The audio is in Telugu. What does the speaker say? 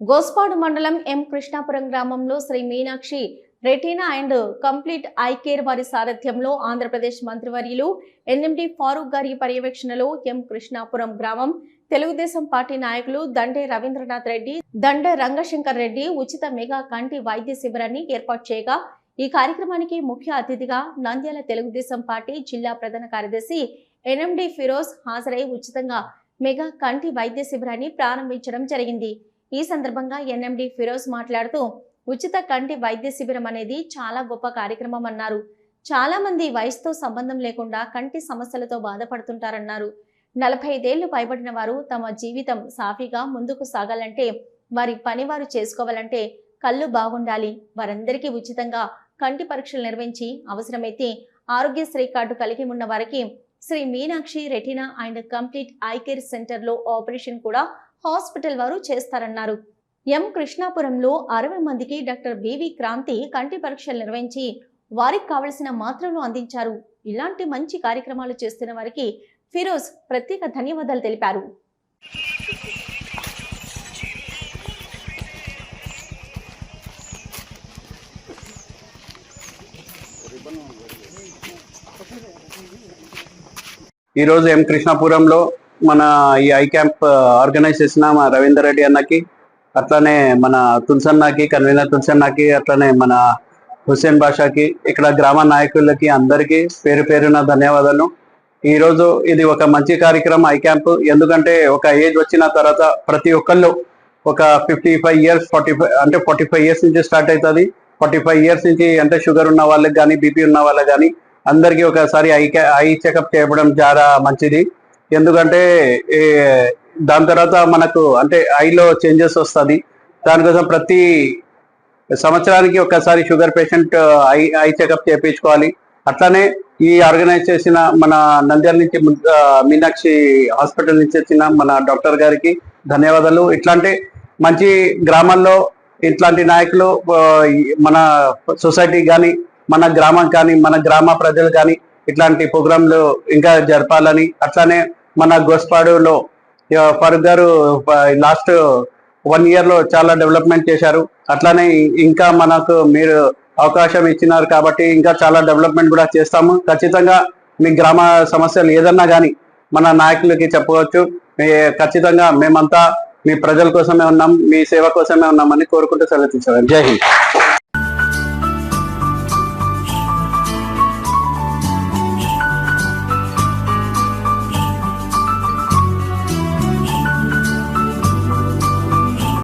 గోస్పాడు మండలం ఎం కృష్ణాపురం గ్రామంలో Sri Meenakshi retina and complete eye care వారి సారథ్యంలో ఆంధ్రప్రదేశ్ మంత్రివర్యులు ఎన్ఎండి ఫారూక్ గారి పర్యవేక్షణలో ఎం కృష్ణాపురం గ్రామం తెలుగుదేశం పార్టీ నాయకులు దండే రవీంద్రనాథ్ రెడ్డి దండే రంగశంకర్ రెడ్డి ఉచిత మెగా కంటి వైద్య శిబిరాన్ని ఏర్పాటు చేయగా ఈ కార్యక్రమానికి ముఖ్య అతిథిగా నంద్యాల తెలుగుదేశం పార్టీ జిల్లా ప్రధాన కార్యదర్శి ఎన్ఎండి ఫిరోజ్ హాజరై ఉచితంగా మెగా కంటి వైద్య శిబిరాన్ని ప్రారంభించడం జరిగింది. ఈ సందర్భంగా ఎన్ఎండి ఫిరోజ్ మాట్లాడుతూ ఉచిత కంటి వైద్య శిబిరం అనేది చాలా గొప్ప కార్యక్రమం అన్నారు. చాలా మంది వయసుతో సంబంధం లేకుండా కంటి సమస్యలతో బాధపడుతుంటారన్నారు. నలభై ఐదేళ్ళు పైబడిన వారు తమ జీవితం సాఫీగా ముందుకు సాగాలంటే వారి పని వారు చేసుకోవాలంటే కళ్ళు బాగుండాలి. వారందరికీ ఉచితంగా కంటి పరీక్షలు నిర్వహించి అవసరమైతే ఆరోగ్యశ్రీ కార్డు కలిగి ఉన్న వారికి Sri Meenakshi retina and complete eye care సెంటర్లో ఆపరేషన్ కూడా హాస్పిటల్ వారు చేస్తారన్నారు. ఎం. కృష్ణాపురంలో అరవై మందికి డాక్టర్ బివి క్రాంతి కంటి పరీక్షలు నిర్వహించి వారికి కావలసిన మాత్రలు అందించారు. ఇలాంటి మంచి కార్యక్రమాలు చేస్తున్న వారికి ఫిరోజ్ ప్రత్యేక ధన్యవాదాలు తెలిపారు. ఈరోజు ఎం. కృష్ణాపురంలో మన ఈ ఐ క్యాంప్ ఆర్గనైజ్ చేసిన మన రవీందర్ రెడ్డి అన్నకి అట్లానే మన తులసన్నకి కన్వీనర్ తులసన్నకి అట్లానే మన హుస్సేన్ బాషాకి ఇక్కడ గ్రామ నాయకులకి అందరికీ పేరు పేరున ధన్యవాదాలు. ఈ రోజు ఇది ఒక మంచి కార్యక్రమం ఐ క్యాంప్. ఎందుకంటే ఒక ఏజ్ వచ్చిన తర్వాత ప్రతి ఒక్కళ్ళు ఒక fifty five years forty five అంటే ఫార్టీ ఫైవ్ ఇయర్స్ నుంచి స్టార్ట్ అవుతుంది. ఫార్టీ ఫైవ్ ఇయర్స్ నుంచి అంటే షుగర్ ఉన్న వాళ్ళకి కానీ బీపీ ఉన్న వాళ్ళకి కానీ అందరికీ ఒకసారి ఐ ఐ చెకప్ చేయడం చాలా మంచిది. ఎందుకంటే దాని తర్వాత మనకు అంటే ఐలో చేంజెస్ వస్తుంది. దానికోసం ప్రతి సంవత్సరానికి ఒకసారి sugar patient eye eye checkup చేయించుకోవాలి అట్లానే ఈ ఆర్గనైజ్ చేసిన మన నంద్యాల నుంచి మీనాక్షి హాస్పిటల్ నుంచి వచ్చిన మన డాక్టర్ గారికి ధన్యవాదాలు. ఇట్లాంటి మంచి గ్రామాల్లో ఇట్లాంటి నాయకులు మన సొసైటీ కానీ మన గ్రామం కానీ మన గ్రామ ప్రజలు కానీ ఇట్లాంటి ప్రోగ్రాంలు ఇంకా జరపాలని అట్లానే మన గోస్పాడులో ఆ, ఫరూక్ గారు లాస్ట్ వన్ ఇయర్లో చాలా డెవలప్మెంట్ చేశారు. అట్లానే ఇంకా మనకు మీరు అవకాశం ఇచ్చినారు కాబట్టి ఇంకా చాలా డెవలప్మెంట్ కూడా చేస్తాము. ఖచ్చితంగా మీ గ్రామ సమస్యలు ఏదన్నా కానీ మన నాయకులకి చెప్పవచ్చు మీ- ఖచ్చితంగా మేమంతా మీ ప్రజల కోసమే ఉన్నాం మీ సేవ కోసమే ఉన్నామని కోరుకుంటూ సెలవు తీసుకోవాలి. జై హింద్.